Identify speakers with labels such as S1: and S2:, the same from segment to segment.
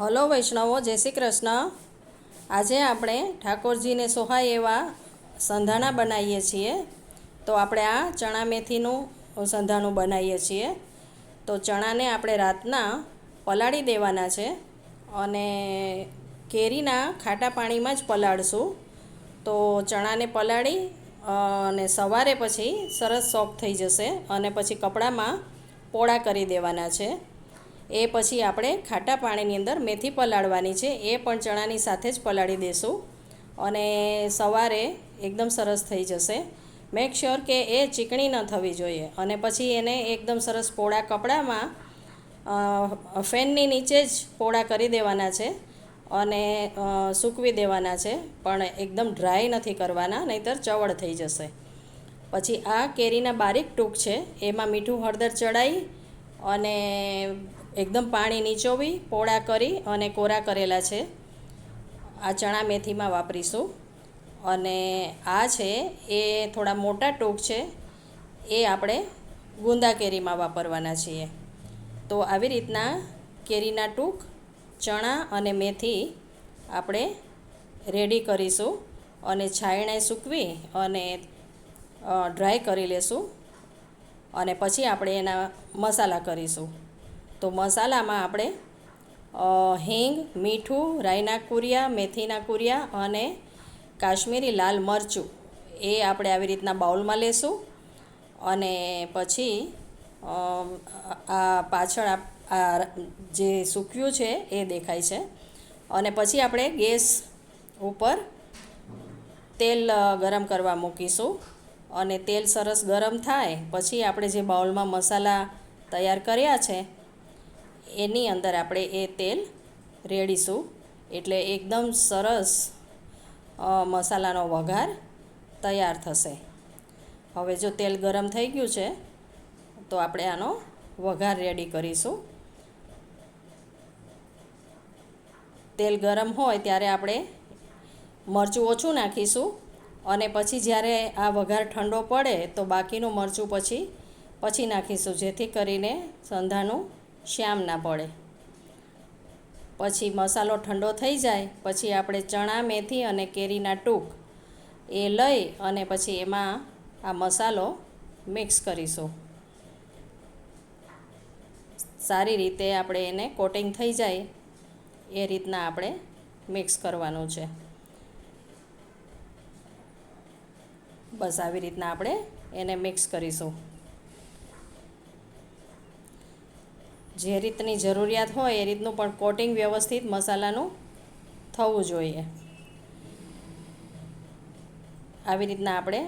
S1: Hello વૈષ્ણવો, જય શ્રી કૃષ્ણ. આજે આપણે ઠાકોરજીને સોહાય એવા સંધાણા બનાવીએ છીએ. તો આપણે આ ચણા મેથીનું સંધાણું બનાવીએ છીએ. તો ચણાને આપણે રાતના પલાળી દેવાના છે અને કેરીના ખાટા પાણીમાં જ પલાળશું. તો ચણાને પલાળી અને સવારે પછી સરસ સોફ્ટ થઈ જશે અને પછી કપડામાં પોળા કરી દેવાના છે. એ પછી આપણે ખાટા પાણીની અંદર મેથી પલાળવાની છે. એ પણ ચણાની સાથે જ પલાળી દેશું. અને સવારે એકદમ સરસ થઈ જશે. મેક શ્યોર કે એ ચીકણી ન થવી જોઈએ. અને પછી એને એકદમ સરસ પોળા કપડામાં ફેનની નીચે જ પોળા કરી દેવાના છે. અને સૂકવી દેવાના છે. પણ એકદમ ડ્રાય નથી કરવાના, નહીંતર ચવળ થઈ જશે. પછી આ કેરીના બારીક ટૂંક છે. એમાં મીઠું હળદર ચડાવી અને એકદમ પાણી નીચોવી, પોળા કરી અને કોરા કરેલા છે. આ ચણા મેથીમાં વાપરીશું. અને આ છે, એ થોડા મોટા ટૂંક છે. એ આપણે ગુંદા કેરીમાં વાપરવાના છીએ. તો આવી રીતના કેરીના ટૂંક ચણા અને મેથી આપણે રેડી કરીશું અને છાયણે સૂકવી અને ડ્રાય કરી લેશું. અને પછી આપણે એના મસાલા કરીશું. તો મસાલામાં આપણે હિંગ, મીઠું રાઈના કુરિયા, મેથીના કુરિયા અને કાશ્મીરી લાલ મરચું એ આપણે આવી રીતના બાઉલમાં લેશું અને પછી આ પાછળ આ જે સૂક્યું છે એ દેખાય છે. અને પછી આપણે ગેસ ઉપર તેલ ગરમ કરવા મૂકીશું અને તેલ સરસ ગરમ થાય. પછી આપણે જે બાઉલમાં મસાલા તૈયાર કર્યા છે એની અંદર આપણે એ તેલ રેડીશું. એટલે એકદમ સરસ મસાલાનો વઘાર તૈયાર થશે. હવે જો તેલ ગરમ થઈ ગયું છે, તો આપણે આનો વઘાર રેડી કરીશું. તેલ ગરમ હોય ત્યારે આપણે મરચું ઓછું નાખીશું અને પછી જ્યારે આ વઘાર ઠંડો પડે તો બાકીનું મરચું પછી પછી નાખીશું, જેથી કરીને સંધાનું શ્યામ ના પડે પછી મસાલો ઠંડો થઈ જાય, પછી આપણે ચણા, મેથી અને કેરીના ટૂંક એ લઈ અને પછી એમાં આ મસાલો મિક્સ કરીશું. સારી રીતે આપણે એને કોટિંગ થઈ જાય, એ રીતના આપણે મિક્સ કરવાનું છે. બસ આવી રીતના આપણે એને મિક્સ કરીશું. જે રીતની જરૂરિયાત હોય એ રીતનું પણ કોટિંગ વ્યવસ્થિત મસાલાનું થવું જોઈએ. આવી રીતના આપણે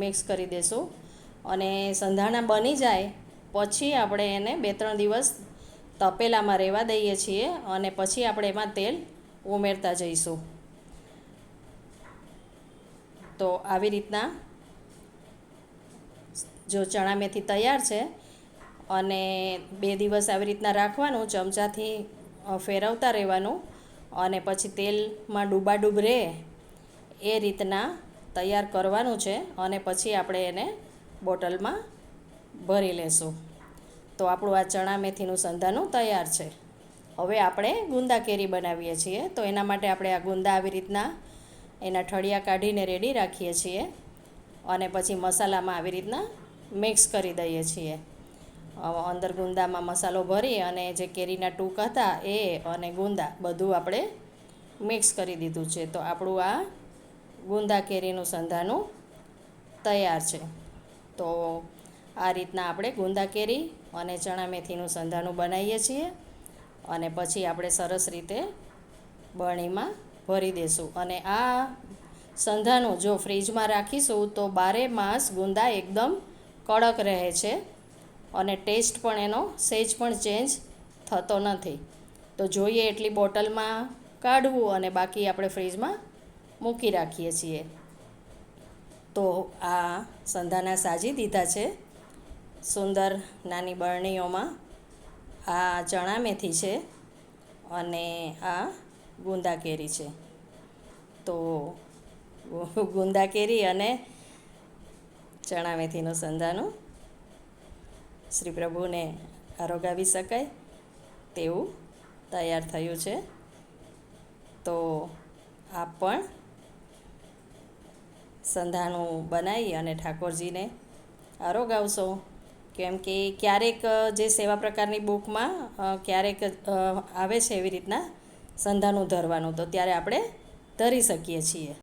S1: મિક્સ કરી દઈશું અને સંધાણા બની જાય પછી આપણે એને બે ત્રણ દિવસ તપેલામાં રહેવા દઈએ છીએ અને પછી આપણે એમાં તેલ ઉમેરતા જઈશું. તો આવી રીતના જો ચણા મેથી તૈયાર છે અને બે દિવસ આવી રીતના રાખવાનું, ચમચાથી ફેરવતા રહેવાનું અને પછી તેલમાં ડૂબાડૂબ રહે એ રીતના તૈયાર કરવાનું છે અને પછી આપણે એને બોટલમાં ભરી લેશું. તો આપણું આ ચણા મેથીનું સંધાનું તૈયાર છે. હવે આપણે ગુંદા કેરી બનાવીએ છીએ. તો એના માટે આપણે આ ગુંદા આવી રીતના એના ઠળિયા કાઢીને રેડી રાખીએ છીએ અને પછી મસાલામાં આવી રીતના મિક્સ કરી દઈએ છીએ. અંદર ગુંદામાં મસાલો ભરી અને જે કેરીના ટૂંક હતા એ અને ગુંદા બધું આપણે મિક્સ કરી દીધું છે. તો આપણું આ ગુંદા કેરીનું સંધાનું તૈયાર છે. તો આ રીતના આપણે ગુંદા કેરી અને ચણા મેથીનું સંધાનું બનાવીએ છીએ અને પછી આપણે સરસ રીતે બરણીમાં ભરી દઈશું અને આ સંધાનું જો ફ્રીજમાં રાખીશું તો બારે માસ ગુંદા એકદમ કડક રહે છે. અને ટેસ્ટ પણ એનો સહેજ પણ ચેન્જ થતો નથી. તો જોઈએ એટલી બોટલમાં કાઢવું અને બાકી આપણે ફ્રીજમાં મૂકી રાખીએ છીએ. તો આ સંધાના સાજી દીધા છે. સુંદર નાની બરણીઓમાં આ ચણા મેથી છે અને આ ગુંદા કેરી છે. તો ગુંદા કેરી અને ચણા મેથીનું સંધાનું શ્રી પ્રભુને આરોગાવી શકાય તેવું તૈયાર થયું છે. તો આપ પણ સંધાનું બનાવી અને ઠાકોરજીને આરોગાવશો. કેમ કે ક્યારેક જે સેવા પ્રકારની બુકમાં ક્યારેક આવે છે એવી રીતના સંધાનું ધરવાનું, તો ત્યારે આપણે ધરી શકીએ છીએ.